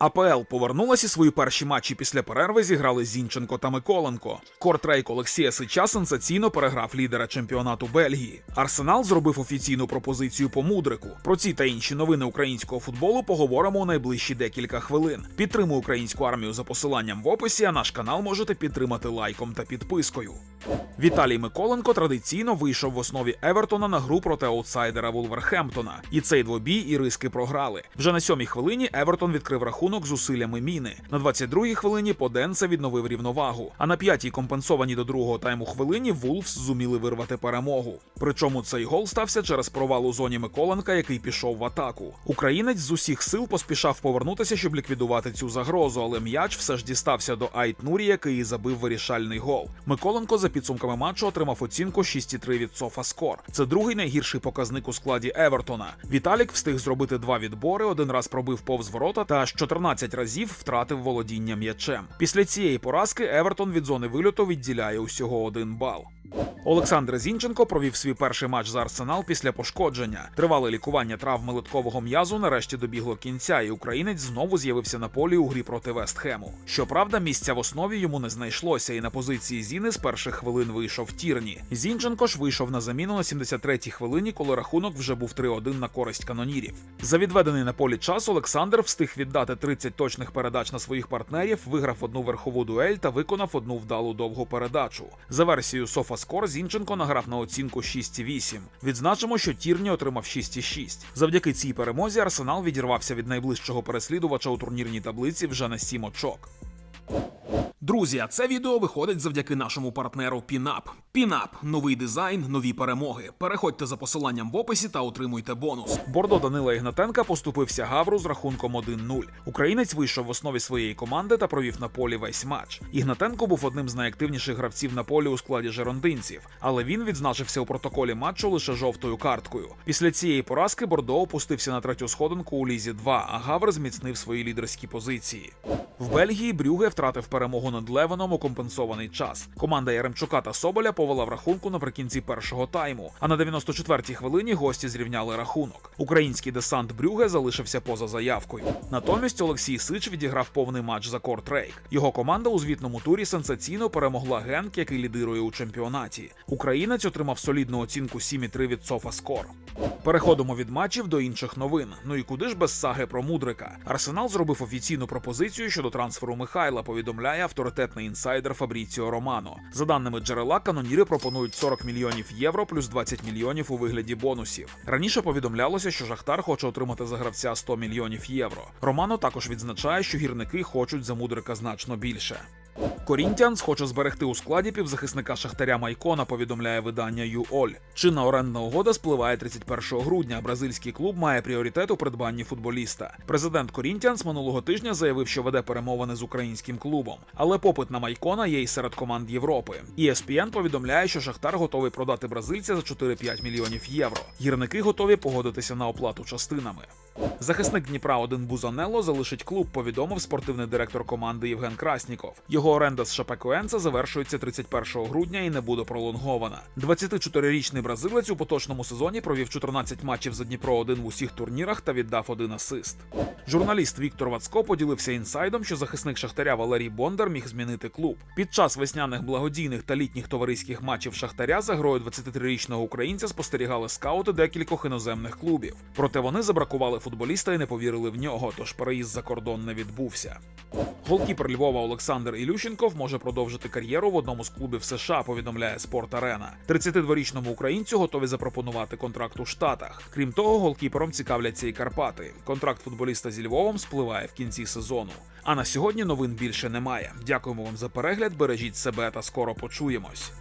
АПЛ повернулася свої перші матчі після перерви зіграли Зінченко та Миколенко. Кортрейк Олексія Сича сенсаційно переграв лідера чемпіонату Бельгії. Арсенал зробив офіційну пропозицію по мудрику. Про ці та інші новини українського футболу поговоримо у найближчі декілька хвилин. Підтримуй українську армію за посиланням в описі, а наш канал можете підтримати лайком та підпискою. Віталій Миколенко традиційно вийшов в основі Евертона на гру проти аутсайдера Вулверхемптона. І цей двобій і риски програли. Вже на сьомій хвилині Евертон відкрив рахунок зусиллями міни. На 22-й хвилині Поденце відновив рівновагу. А на п'ятій компенсованій до другого тайму хвилині Вулфс зуміли вирвати перемогу. Причому цей гол стався через провал у зоні Миколенка, який пішов в атаку. Українець з усіх сил поспішав повернутися, щоб ліквідувати цю загрозу, але м'яч все ж дістався до Айт Нурі, який забив вирішальний гол. Миколенко за підсумками матчу отримав оцінку 6,3 від Софаскор. Це другий найгірший показник у складі Евертона. Віталік встиг зробити два відбори, один раз пробив повз ворота та аж 14 разів втратив володіння м'ячем. Після цієї поразки Евертон від зони вильоту відділяє усього один бал. Олександр Зінченко провів свій перший матч за арсенал після пошкодження. Тривале лікування травми литкового м'язу нарешті добігло кінця, і українець знову з'явився на полі у грі проти Вестхему. Щоправда, місця в основі йому не знайшлося, і на позиції Зіни з перших хвилин вийшов Тірні. Зінченко ж вийшов на заміну на 73-й хвилині, коли рахунок вже був 3-1 на користь канонірів. За відведений на полі час Олександр встиг віддати 30 точних передач на своїх партнерів, виграв одну верхову дуель та виконав одну вдалу довгу передачу. За версією SofaScore Зінченко награв на оцінку 6,8. Відзначимо, що Тірні отримав 6,6. Завдяки цій перемозі Арсенал відірвався від найближчого переслідувача у турнірній таблиці вже на 7 очок. Друзі, це відео виходить завдяки нашому партнеру Пінап. Пінап новий дизайн, нові перемоги. Переходьте за посиланням в описі та отримуйте бонус. Бордо Данила Ігнатенка поступився Гавру з рахунком 1-0. Українець вийшов в основі своєї команди та провів на полі весь матч. Ігнатенко був одним з найактивніших гравців на полі у складі жерондинців, але він відзначився у протоколі матчу лише жовтою карткою. Після цієї поразки Бордо опустився на третю сходинку у лізі 2, а Гавр зміцнив свої лідерські позиції. В Бельгії Брюге втратив перемогу над Левеном у компенсований час. Команда Яремчука та Соболя повела в рахунку наприкінці першого тайму. А на 94-й хвилині гості зрівняли рахунок. Український десант Брюге залишився поза заявкою. Натомість Олексій Сич відіграв повний матч за Кортрейк. Його команда у звітному турі сенсаційно перемогла Генк, який лідирує у чемпіонаті. Українець отримав солідну оцінку 7,3 від SofaScore. Переходимо від матчів до інших новин. Ну і куди ж без саги про мудрика? Арсенал зробив офіційну пропозицію щодо трансферу Михайла. Повідомляє авторитетний інсайдер Фабріціо Романо. За даними джерела, каноніри пропонують 40 мільйонів євро плюс 20 мільйонів у вигляді бонусів. Раніше повідомлялося, що Шахтар хоче отримати за гравця 100 мільйонів євро. Романо також відзначає, що гірники хочуть за мудрика значно більше. Корінтіанс хоче зберегти у складі півзахисника Шахтаря Майкона, повідомляє видання ЮОЛь. Чинна орендна угода спливає 31 грудня. Бразильський клуб має пріоритет у придбанні футболіста. Президент Корінтіанс минулого тижня заявив, що веде перемовини з українським клубом, але попит на Майкона є й серед команд Європи. ESPN повідомляє, що Шахтар готовий продати бразильця за 4-5 мільйонів євро. Гірники готові погодитися на оплату частинами. Захисник Дніпра 1 Бузанело залишить клуб, повідомив спортивний директор команди Євген Красніков. Його оренда з Шапекоенца завершується 31 грудня і не буде пролонгована. 24-річний бразилець у поточному сезоні провів 14 матчів за Дніпро 1 в усіх турнірах та віддав один асист. Журналіст Віктор Вацко поділився інсайдом, що захисник Шахтаря Валерій Бондар міг змінити клуб. Під час весняних благодійних та літніх товариських матчів Шахтаря за грою 23-річного українця спостерігали скаути декількох іноземних клубів. Проте вони забракували футболіста і не повірили в нього, тож переїзд за кордон не відбувся. Голкіпер Львова Олександр Ілющенков може продовжити кар'єру в одному з клубів США, повідомляє Спорт Арена. 32-річному українцю готові запропонувати контракт у Штатах. Крім того, голкіпером цікавляться і Карпати. Контракт футболіста зі Львовом спливає в кінці сезону. А на сьогодні новин більше немає. Дякуємо вам за перегляд. Бережіть себе та скоро почуємось.